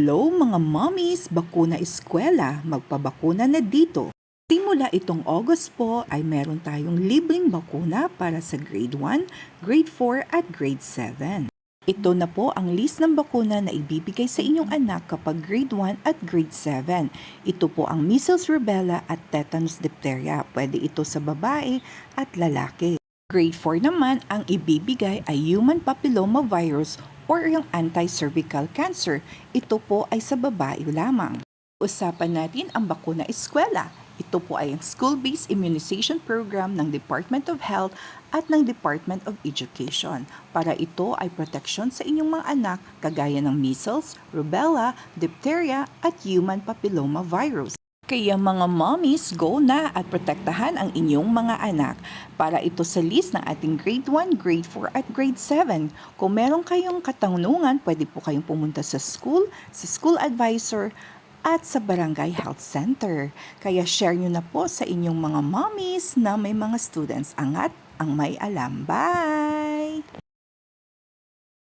Hello mga mommies, bakuna eskwela, magpabakuna na dito. Simula itong August po ay meron tayong libreng bakuna para sa grade 1, grade 4 at grade 7. Ito na po ang list ng bakuna na ibibigay sa inyong anak kapag grade 1 at grade 7. Ito po ang measles, rubella at tetanus diphtheria. Pwede ito sa babae at lalaki. Grade 4 naman, ang ibibigay ay human papilloma virus or yung anti-cervical cancer. Ito po ay sa babae lamang. Usapan natin ang bakuna eskwela. Ito po ay ang school-based immunization program ng Department of Health at ng Department of Education. Para ito ay proteksyon sa inyong mga anak kagaya ng measles, rubella, diphtheria at human papilloma virus. Kaya mga mommies, go na at protektahan ang inyong mga anak para ito sa list ng ating grade 1, grade 4 at grade 7. Kung meron kayong katanungan, pwede po kayong pumunta sa school, sa school advisor, at sa Barangay Health Center. Kaya share nyo na po sa inyong mga mommies na may mga students angat ang may alam. Bye!